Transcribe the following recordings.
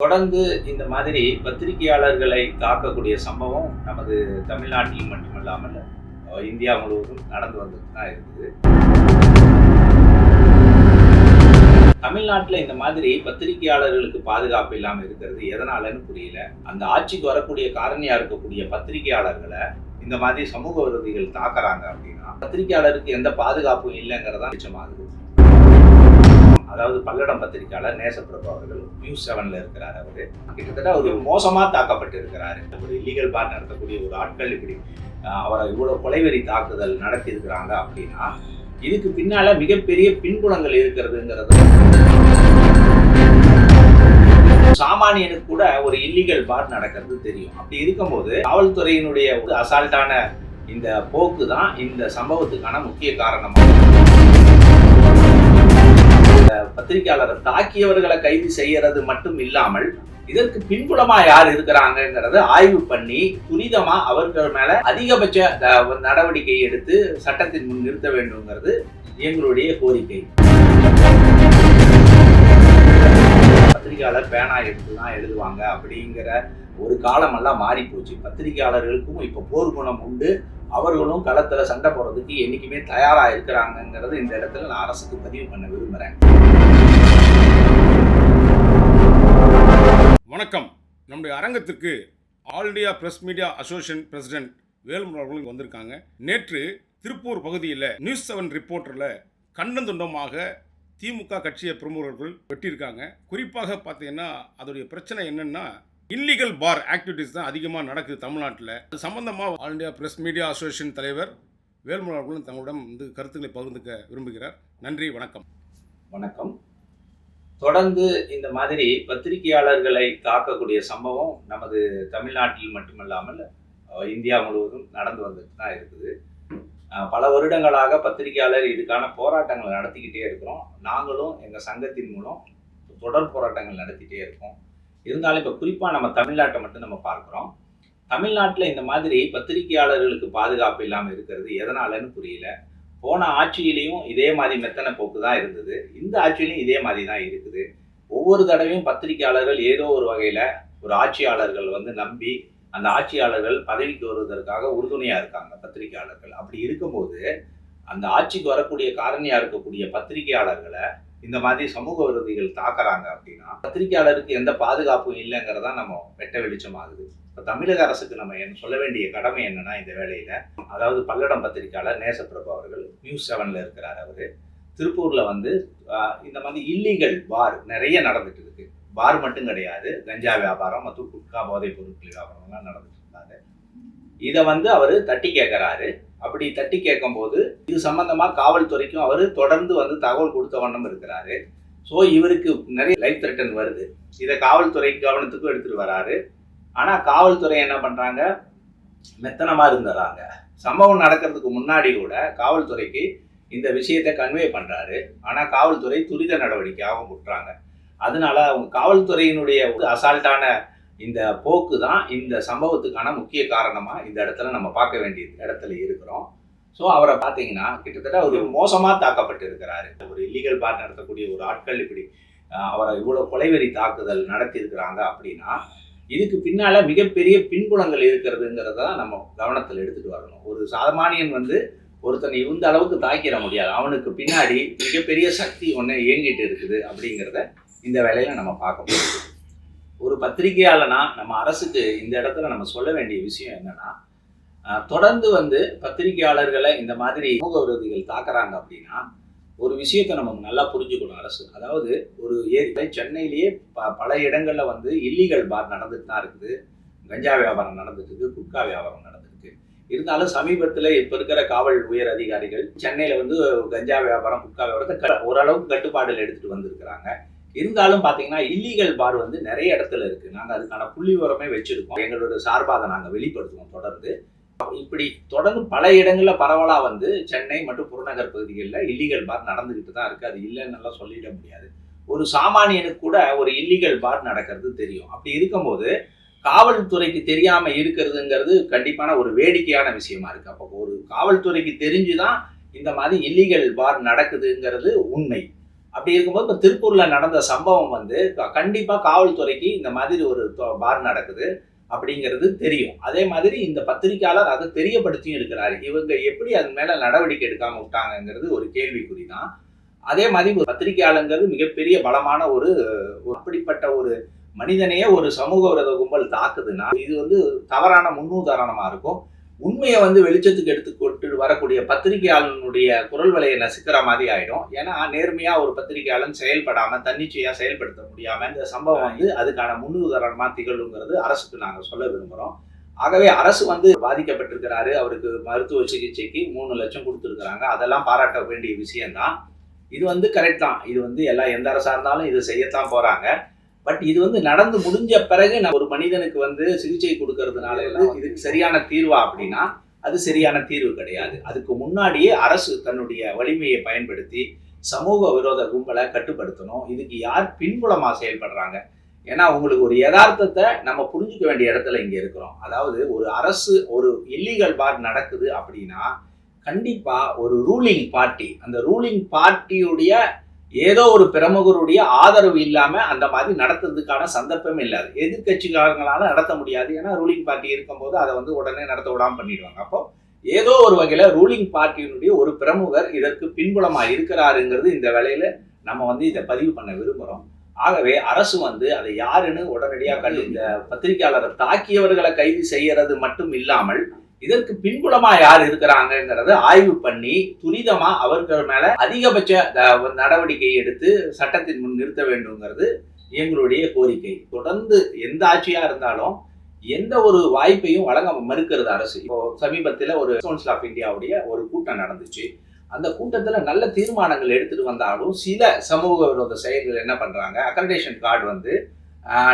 தொடர்ந்து இந்த மாதிரி பத்திரிகையாளர்களை தாக்கக்கூடிய சம்பவம் நமது தமிழ்நாட்டில் மட்டுமல்லாமல் இந்தியா முழுவதும் நடந்து வந்துட்டு தான் இருக்குது. தமிழ்நாட்டில் இந்த மாதிரி பத்திரிகையாளர்களுக்கு பாதுகாப்பு இல்லாமல் இருக்கிறது எதனாலன்னு புரியல. அந்த ஆட்சிக்கு வரக்கூடிய காரணியா இருக்கக்கூடிய பத்திரிகையாளர்களை இந்த மாதிரி சமூக விரோதிகள் தாக்குறாங்க அப்படின்னா பத்திரிகையாளருக்கு எந்த பாதுகாப்பும் இல்லைங்கிறதா நிச்சயமாகுது அதாவது பல்லடம் பத்திரிகையாளர் நேசப்பிரபு அவர்கள் நியூஸ் செவன்ல இருக்கிறார் அவரு. கிட்டத்தட்ட அவர் மோசமா தாக்கப்பட்டு இருக்கிறாரு ஒரு இல்லீகல் பார் நடத்தக்கூடிய ஒரு ஆட்கள் இப்படி அவரை இவ்வளவு கொலைவெறி தாக்குதல் நடத்தி இருக்கிறாங்க அப்படின்னா இதுக்கு பின்னால மிகப்பெரிய பின்புலங்கள் இருக்கிறதுங்கிறது சாமானியனுக்கு கூட ஒரு இல்லீகல் பார் நடக்கிறது தெரியும். அப்படி இருக்கும்போது காவல்துறையினுடைய ஒரு அசால்ட்டான இந்த போக்கு தான் இந்த சம்பவத்துக்கான முக்கிய காரணமாக பத்திரிகையாளரை தாக்கியவர்களை கைது செய்யறது மட்டும் இல்லாமல் இதற்கு பின்புலமா யார் இருக்கிறாங்கங்கிறத ஆய்வு பண்ணி துரிதமா அவர்கள் மேல அதிகபட்ச நடவடிக்கை எடுத்து சட்டத்தின் முன் நிறுத்த வேண்டும்ங்கிறது எங்களுடைய கோரிக்கை. பத்திரிகையாளர் பேனா எடுத்து தான் எழுதுவாங்க அப்படிங்கிற ஒரு காலமெல்லாம் மாறி போச்சு பத்திரிகையாளர்களுக்கும் இப்போ போர் குணம் உண்டு. அவர்களும் களத்துல சண்டை போடுறதுக்கு என்றைக்குமே தயாரா இருக்கிறாங்கங்கிறது இந்த இடத்துல நான் அரசுக்கு பதிவு பண்ண விரும்புறேன். வணக்கம். நம்முடைய அரங்கத்திற்கு All India Press Media Association President Velumani அவர்களும் வந்திருக்காங்க. நேற்று திருப்பூர் பகுதியில் நியூஸ் செவன் ரிப்போர்ட்டரில் கண்டந்துண்டமாக திமுக கட்சியை பிரமுகர்கள் வெட்டியிருக்காங்க. குறிப்பாக பார்த்தீங்கன்னா அதோடைய பிரச்சனை என்னென்னா இல்லீகல் பார் ஆக்டிவிட்டீஸ் தான் அதிகமாக நடக்குது தமிழ்நாட்டில். அது சம்மந்தமாக All India Press Media Association தலைவர் வேல்முருகன் அவர்களும் தங்களிடம் வந்து கருத்துக்களை பகிர்ந்துக்க விரும்புகிறார். நன்றி வணக்கம். வணக்கம். தொடர்ந்து இந்த மாதிரி பத்திரிகையாளர்களை தாக்கக்கூடிய சம்பவம் நமது தமிழ்நாட்டில் மட்டுமல்லாமல் இந்தியா முழுவதும் நடந்து வந்துட்டு தான் இருக்குது. பல வருடங்களாக பத்திரிகையாளர் இதுக்கான போராட்டங்கள் நடத்திக்கிட்டே இருக்கிறோம். நாங்களும் எங்கள் சங்கத்தின் மூலம் தொடர் போராட்டங்கள் நடத்திட்டே இருக்கோம். இருந்தாலும் இப்போ குறிப்பாக நம்ம தமிழ்நாட்டை மட்டும் நம்ம பார்க்குறோம். தமிழ்நாட்டில் இந்த மாதிரி பத்திரிகையாளர்களுக்கு பாதுகாப்பு இல்லாமல் இருக்கிறது எதனாலன்னு புரியல. போன ஆட்சியிலையும் இதே மாதிரி மெத்தன போக்கு தான் இருந்தது. இந்த ஆட்சியிலையும் இதே மாதிரி தான் இருக்குது. ஒவ்வொரு தடவையும் பத்திரிகையாளர்கள் ஏதோ ஒரு வகையில் ஒரு ஆட்சியாளர்கள் வந்து நம்பி அந்த ஆட்சியாளர்கள் பதவிக்கு வருவதற்காக உறுதுணையாக இருக்காங்க பத்திரிகையாளர்கள். அப்படி இருக்கும்போது அந்த ஆட்சிக்கு வரக்கூடிய காரணியாக இருக்கக்கூடிய பத்திரிகையாளர்களை இந்த மாதிரி சமூக விரோதிகள் தாக்குறாங்க அப்படின்னா பத்திரிகையாளருக்கு எந்த பாதுகாப்பும் இல்லைங்கிறதா நம்ம வெட்ட வெளிச்சமாகுது. இப்போ தமிழக அரசுக்கு நம்ம என்ன சொல்ல வேண்டிய கடமை என்னன்னா இந்த வேலையில அதாவது பல்லடம் பத்திரிகையாளர் நேசப்பிரபு அவர்கள் நியூஸ் செவன்ல இருக்கிறார் அவரு. திருப்பூர்ல வந்து இந்த மாதிரி இல்லீகல் பார் நிறைய நடந்துட்டு இருக்கு. பார் மட்டும் கிடையாது. கஞ்சா வியாபாரம் மற்றும் குட்கா போதைப் பொருட்கள் வியாபாரம்லாம் நடந்துட்டு இருந்தாங்க இதை வந்து அவர் தட்டி கேட்குறாரு. அப்படி தட்டி கேட்கும்போது இது சம்மந்தமாக காவல்துறைக்கும் அவர் தொடர்ந்து வந்து தகவல் கொடுத்த வண்ணம் இருக்கிறாரு. ஸோ இவருக்கு நிறைய லைஃப் த்ரெட்டன் வருது. இதை காவல்துறை கவனத்துக்கும் எடுத்துகிட்டு வராரு. ஆனால் காவல்துறை என்ன பண்ணுறாங்க மெத்தனமாக இருந்துறாங்க. சம்பவம் நடக்கிறதுக்கு முன்னாடி கூட காவல்துறைக்கு இந்த விஷயத்தை கன்வே பண்ணுறாரு ஆனால் காவல்துறை துரித நடவடிக்கையாகவும் விட்டுறாங்க. அதனால அவங்க காவல்துறையினுடைய ஒரு அசால்ட்டான இந்த போக்கு தான் இந்த சம்பவத்துக்கான முக்கிய காரணமாக இந்த இடத்துல நம்ம பார்க்க வேண்டிய இடத்துல இருக்கிறோம். ஸோ அவரை பார்த்தீங்கன்னா கிட்டத்தட்ட ஒரு மோசமாக தாக்கப்பட்டு இருக்கிறாரு ஒரு இல்லீகல் பார் நடத்தக்கூடிய ஒரு ஆட்கள் இப்படி அவரை இவ்வளோ கொலைவெறி தாக்குதல் நடத்தியிருக்கிறாங்க அப்படின்னா இதுக்கு பின்னால் மிகப்பெரிய பின்புலங்கள் இருக்கிறதுங்கிறத தான் நம்ம கவனத்தில் எடுத்துகிட்டு வரணும். ஒரு சாமானியன் வந்து ஒருத்தனை இந்த அளவுக்கு தாக்கிட முடியாது. அவனுக்கு பின்னாடி மிகப்பெரிய சக்தி ஒன்று இயங்கிட்டு இருக்குது அப்படிங்கிறத இந்த வேலையில் நம்ம பார்க்க முடியும். ஒரு பத்திரிகையாளனா நம்ம அரசுக்கு இந்த இடத்துல நம்ம சொல்ல வேண்டிய விஷயம் என்னன்னா தொடர்ந்து வந்து பத்திரிகையாளர்களை இந்த மாதிரி சமூக விரோதிகள் தாக்குறாங்க அப்படின்னா ஒரு விஷயத்தை நம்ம நல்லா புரிஞ்சுக்கணும் அரசு. அதாவது ஒரு ஏரி சென்னையிலேயே ப பல இடங்களில் வந்து இல்லீகல் பார் நடந்துட்டு தான் இருக்குது. கஞ்சா வியாபாரம் நடந்துட்டு இருக்கு குட்கா வியாபாரம் நடந்துருக்கு இருந்தாலும் சமீபத்தில் இப்போ இருக்கிற காவல் உயர் அதிகாரிகள் சென்னையில் வந்து கஞ்சா வியாபாரம் குட்கா வியாபாரத்தை க- ஓரளவுக்கு கட்டுப்பாடில் எடுத்துகிட்டு வந்திருக்கிறாங்க. இருந்தாலும் பார்த்தீங்கன்னா இல்லீகல் பார் வந்து நிறைய இடத்துல இருக்குது நாங்கள் அதுக்கான புள்ளி உரமே வச்சிருக்கோம். எங்களோட சார்பாக அதை நாங்கள் வெளிப்படுத்துவோம் தொடர்ந்து. இப்படி தொடர்ந்து பல இடங்களில் பரவலாக வந்து சென்னை மற்றும் புறநகர் பகுதிகளில் இல்லீகல் பார் நடந்துக்கிட்டு தான் இருக்குது அது இல்லைன்னு எல்லாம் சொல்லிட முடியாது. ஒரு சாமானியனுக்கு கூட ஒரு இல்லீகல் பார் நடக்கிறது தெரியும். அப்படி இருக்கும்போது காவல்துறைக்கு தெரியாம இருக்கிறதுங்கிறது கண்டிப்பான ஒரு வேடிக்கையான விஷயமா இருக்கு. அப்போ ஒரு காவல்துறைக்கு தெரிஞ்சுதான் இந்த மாதிரி இல்லீகல் பார் நடக்குதுங்கிறது உண்மை. அப்படி இருக்கும்போது இப்போ திருப்பூரில் நடந்த சம்பவம் வந்து கண்டிப்பாக காவல்துறைக்கு இந்த மாதிரி ஒரு தொ- பார் நடக்குது அப்படிங்கிறது தெரியும். அதே மாதிரி இந்த பத்திரிக்கையாளர் அதை தெரியப்படுத்தியும் இருக்கிறாரு. இவங்க எப்படி அது மேலே நடவடிக்கை எடுக்காம விட்டாங்கங்கிறது ஒரு கேள்விக்குறி தான் அதே மாதிரி ஒரு பத்திரிகையாளங்கிறது மிகப்பெரிய பலமான ஒரு அப்படிப்பட்ட ஒரு மனிதனையே ஒரு சமூக விரோத கும்பல் தாக்குதுன்னா இது வந்து தவறான முன்னுதாரணமாக இருக்கும். உண்மையை வந்து வெளிச்சத்துக்கு எடுத்து கொண்டு வரக்கூடிய பத்திரிகையாளனுடைய குரல் வலையை நசுக்கிற மாதிரி ஆயிடும். ஏன்னா நேர்மையா ஒரு பத்திரிகையாளன் செயல்படாம தன்னிச்சையா செயல்படுத்த முடியாம இந்த சம்பவம் வந்து அதுக்கான முன்னுதாரணமா திகழுங்கிறது அரசுக்கு நாங்கள் சொல்ல விரும்புகிறோம் ஆகவே அரசு வந்து பாதிக்கப்பட்டிருக்கிறாரு. அவருக்கு மருத்துவ சிகிச்சைக்கு மூணு லட்சம் கொடுத்துருக்குறாங்க. அதெல்லாம் பாராட்ட வேண்டிய விஷயம்தான். இது வந்து கரெக்ட் தான். இது வந்து எல்லா எந்த அரசாக இருந்தாலும் இது செய்யத்தான் போகிறாங்க பட் இது வந்து நடந்து முடிஞ்ச பிறகு நான் ஒரு மனிதனுக்கு வந்து சிகிச்சை கொடுக்கறதுனால எல்லாம் இதுக்கு சரியான தீர்வா அப்படின்னா அது சரியான தீர்வு கிடையாது. அதுக்கு முன்னாடியே அரசு தன்னுடைய வலிமையை பயன்படுத்தி சமூக விரோத கும்பலை கட்டுப்படுத்தணும். இதுக்கு யார் பின்புலமா செயல்படுறாங்க? ஏன்னா உங்களுக்கு ஒரு யதார்த்தத்தை நம்ம புரிஞ்சுக்க வேண்டிய இடத்துல இங்க இருக்கிறோம். அதாவது ஒரு அரசு ஒரு இல்லீகல் பார் நடக்குது அப்படின்னா கண்டிப்பா ஒரு ரூலிங் பார்ட்டி அந்த ரூலிங் பார்ட்டியுடைய ஏதோ ஒரு பிரமுகருடைய ஆதரவு இல்லாம அந்த மாதிரி நடத்துறதுக்கான சந்தர்ப்பம் இல்லாது எதிர்கட்சிக்காரங்களால நடத்த முடியாது. ஏன்னா ரூலிங் பார்ட்டி இருக்கும்போது அதை வந்து உடனே நடத்த விடாம பண்ணிடுவாங்க. அப்போ ஏதோ ஒரு வகையில ரூலிங் பார்ட்டியினுடைய ஒரு பிரமுகர் இதற்கு பின்புலமா இருக்கிறாருங்கிறது இந்த வேலையில நம்ம வந்து இதை பதிவு பண்ண விரும்புறோம். ஆகவே அரசு வந்து அதை யாருன்னு உடனடியாக கல் இந்த பத்திரிகையாளரை தாக்கியவர்களை கைது செய்யறது மட்டும் இல்லாமல் இதற்கு பின்புலமா யார் இருக்கிறாங்கங்கிறத ஆய்வு பண்ணி துரிதமா அவர்கள் மேல அதிகபட்ச நடவடிக்கை எடுத்து சட்டத்தின் முன் நிறுத்த வேண்டுங்கிறது எங்களுடைய கோரிக்கை. தொடர்ந்து எந்த ஆட்சியா இருந்தாலும் எந்த ஒரு வாய்ப்பையும் வழங்க மறுக்கிறது அரசு. இப்போ சமீபத்தில் ஒரு கவுன்சில் ஆஃப் இந்தியாவுடைய ஒரு கூட்டம் நடந்துச்சு. அந்த கூட்டத்தில் நல்ல தீர்மானங்கள் எடுத்துட்டு வந்தாலும் சில சமூக விரோத செயல்கள் என்ன பண்றாங்க? அக்கரடேஷன் கார்டு வந்து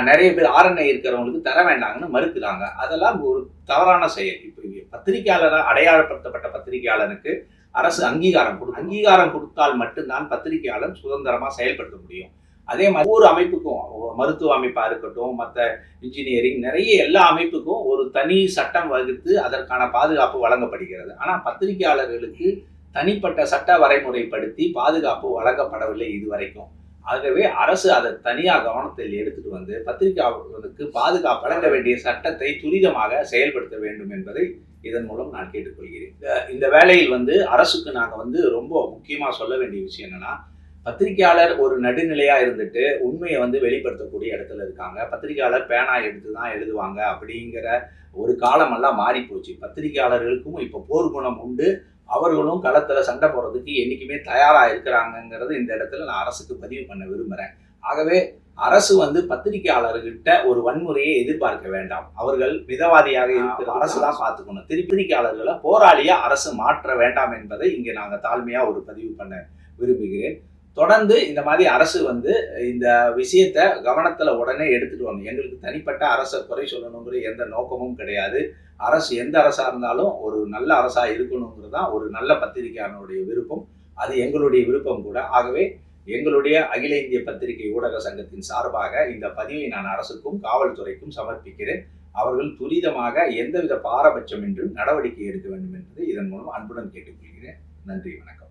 நிறைய பேர் ஆர்என்ஐ இருக்கிறவங்களுக்கு தர வேண்டாங்கன்னு மறுக்கிறாங்க. அதெல்லாம் ஒரு தவறான செயல். இப்போ பத்திரிகையாளராக அடையாளப்படுத்தப்பட்ட பத்திரிகையாளருக்கு அரசு அங்கீகாரம் கொடு அங்கீகாரம் கொடுத்தால் மட்டும்தான் பத்திரிகையாளர் சுதந்திரமாக செயல்படுத்த முடியும். அதே மாதிரி ஒவ்வொரு அமைப்புக்கும் மருத்துவ அமைப்பாக இருக்கட்டும் மற்ற இன்ஜினியரிங் நிறைய எல்லா அமைப்புக்கும் ஒரு தனி சட்டம் வகுத்து அதற்கான பாதுகாப்பு வழங்கப்படுகிறது. ஆனால் பத்திரிகையாளர்களுக்கு தனிப்பட்ட சட்ட வரைமுறைப்படுத்தி பாதுகாப்பு வழங்கப்படவில்லை இதுவரைக்கும். ஆகவே அரசு அதை தனியாக கவனத்தில் எடுத்துட்டு வந்து பத்திரிகையாளர்களுக்கு பாதுகாப்பு வழங்க வேண்டிய சட்டத்தை துரிதமாக செயல்படுத்த வேண்டும் என்பதை இதன் மூலம் நான் கேட்டுக்கொள்கிறேன். இந்த- இந்த வந்து அரசுக்கு நாங்கள் வந்து ரொம்ப முக்கியமாக சொல்ல வேண்டிய விஷயம் என்னென்னா பத்திரிகையாளர் ஒரு நடுநிலையாக இருந்துட்டு உண்மையை வந்து வெளிப்படுத்தக்கூடிய இடத்துல இருக்காங்க. பத்திரிகையாளர் பேனா எடுத்து தான் எழுதுவாங்க அப்படிங்கிற ஒரு காலமெல்லாம் மாறி போச்சு பத்திரிகையாளர்களுக்கும் இப்போ போர்க்குணம் உண்டு. அவர்களும் களத்தில் சண்டை போடுறதுக்கு என்றைக்குமே தயாராக இருக்கிறாங்கங்கிறது இந்த இடத்துல நான் அரசுக்கு பதிவு பண்ண விரும்புகிறேன் ஆகவே அரசு வந்து பத்திரிகையாளர்கிட்ட ஒரு வன்முறையை எதிர்பார்க்க வேண்டாம். அவர்கள் மிதவாதியாக இருக்கிற அரசு தான். பார்த்துக்கணும். பத்திரிகையாளர்களை போராளியா அரசு மாற்ற வேண்டாம் என்பதை இங்கே நாங்க தாழ்மையா ஒரு பதிவு பண்ண விரும்புகிறேன். தொடர்ந்து இந்த மாதிரி அரசு வந்து இந்த விஷயத்த கவனத்துல உடனே எடுத்துட்டு வரணும். எங்களுக்கு தனிப்பட்ட அரசை குறை சொல்லணுங்கிற எந்த நோக்கமும் கிடையாது. அரசு எந்த அரசா இருந்தாலும் ஒரு நல்ல அரசா இருக்கணுங்கிறது தான் ஒரு நல்ல பத்திரிகையாளனுடைய விருப்பம். அது எங்களுடைய விருப்பம் கூட. ஆகவே எங்களுடைய அகில இந்திய பத்திரிகை ஊடக சங்கத்தின் சார்பாக இந்த பதிவை நான் அரசுக்கும் காவல்துறைக்கும் சமர்ப்பிக்கிறேன். அவர்கள் துரிதமாக எந்தவித பாரபட்சம் என்றும் நடவடிக்கை எடுக்க வேண்டும் என்பதை இதன் மூலம் அன்புடன் கேட்டுக்கொள்கிறேன். நன்றி வணக்கம்.